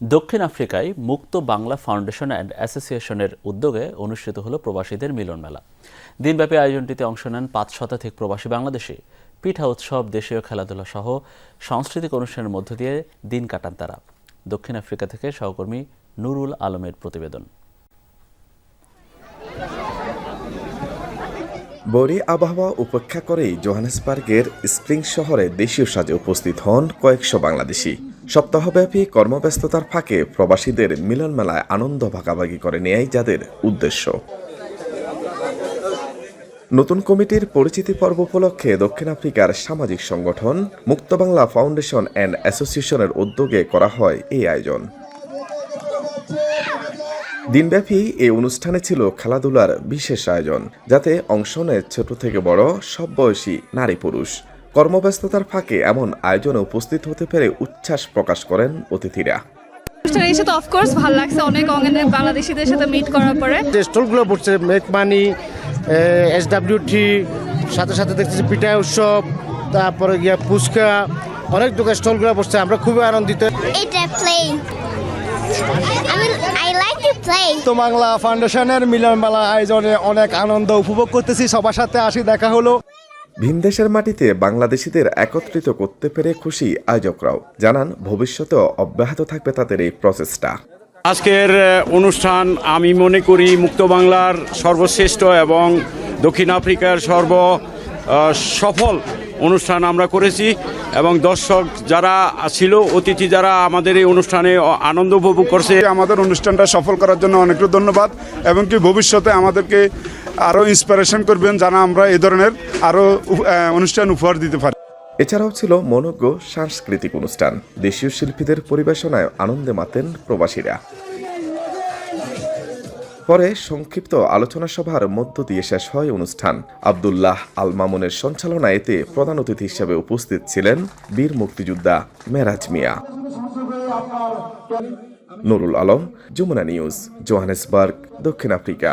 দক্ষিণ আফ্রিকায় মুক্ত বাংলা ফাউন্ডেশন অ্যান্ড অ্যাসোসিয়েশনের উদ্যোগে অনুষ্ঠিত হলো প্রবাসীদের মিলন মেলা। দিনব্যাপী আয়োজনটিতে অংশ নেন পাঁচ শতাধিক প্রবাসী বাংলাদেশি। পিঠা উৎসব, দেশীয় খেলাধুলা সহ সাংস্কৃতিক অনুষ্ঠানের মধ্য দিয়ে দিন কাটান তারা। দক্ষিণ আফ্রিকা থেকে সহকর্মী নুরুল আলমের প্রতিবেদন। বরি আবহাওয়া উপেক্ষা করেই জোহানেসবার্গের স্প্রিং শহরে দেশীয় সাজে উপস্থিত হন কয়েকশো বাংলাদেশি। সপ্তাহব্যাপী কর্মব্যস্ততার ফাঁকে প্রবাসীদের মিলন মেলায় আনন্দ ভাগাভাগি করে নেয়াই যাদের উদ্দেশ্য। নতুন কমিটির পরিচিতি পর্ব উপলক্ষে দক্ষিণ আফ্রিকার সামাজিক সংগঠন, মুক্ত বাংলা ফাউন্ডেশন অ্যান্ড অ্যাসোসিয়েশনের উদ্যোগে করা হয় এই আয়োজন। দিনব্যাপী এই অনুষ্ঠানে ছিল খেলাধুলার বিশেষ আয়োজন, যাতে অংশ নেয় ছোট থেকে বড়, সব বয়সী নারী পুরুষ কর্মব্যস্ততার ফাঁকে এমন আয়োজনে উপস্থিত হতে পেরে উচ্ছ্বাস প্রকাশ করেন অতিথিরা। অনুষ্ঠানে এসে তো অফকোর্স ভালো লাগছে অনেক অঙ্গনের বাংলাদেশিদের সাথে মিট করার পরে। যে স্টলগুলো পড়ছে মেক মানি এস ডাব্লিউ সাথে সাথে দেখতেছি পিঠা উৎসব তারপরে গিয়া ফুচকা অনেক দোকান স্টলগুলো পড়ছে আমরা খুবই আনন্দিত। এটা প্লেন আমি আই লাইক টু প্লে তো বাংলা ফাউন্ডেশনের মিলন মেলা আয়োজনে অনেক আনন্দ উপভোগ করতেছি সবার সাথে আসি দেখা হলো। ভিনদেশের মাটিতে বাংলাদেশিদের একত্রিত করতে পেরে খুশি আয়োজকরাও। জানান ভবিষ্যতে অব্যাহত থাকবে তাদের এই প্রচেষ্টা। আজকের অনুষ্ঠান আমি মনে করি মুক্ত বাংলার সর্বশ্রেষ্ঠ এবং দক্ষিণ আফ্রিকার সর্ব সফল অনুষ্ঠান আমরা করেছি এবং দর্শক যারা ছিল অতিথি যারা আমাদের এই অনুষ্ঠানে আনন্দ উপভোগ করছে। আমাদের অনুষ্ঠানটা সফল করার জন্য অনেকটা ধন্যবাদ এবং কি ভবিষ্যতে আমাদেরকে আরও ইন্সপিরেশন করবেন যেন আমরা এই ধরনের আরও অনুষ্ঠান উপহার দিতে পারি। এছাড়াও ছিল মনোজ্ঞ সাংস্কৃতিক অনুষ্ঠান। দেশীয় শিল্পীদের পরিবেশনায় আনন্দে মাতেন প্রবাসীরা। পরে সংক্ষিপ্ত আলোচনা সভার মধ্য দিয়ে শেষ হয় অনুষ্ঠান। আবদুল্লাহ আল মামুনের সঞ্চালনায় এতে প্রধান অতিথি হিসেবে উপস্থিত ছিলেন বীর মুক্তিযোদ্ধা মেরাজ মিয়া। নুরুল আলম, যমুনা নিউজ, জোহানেসবার্গ, দক্ষিণ আফ্রিকা।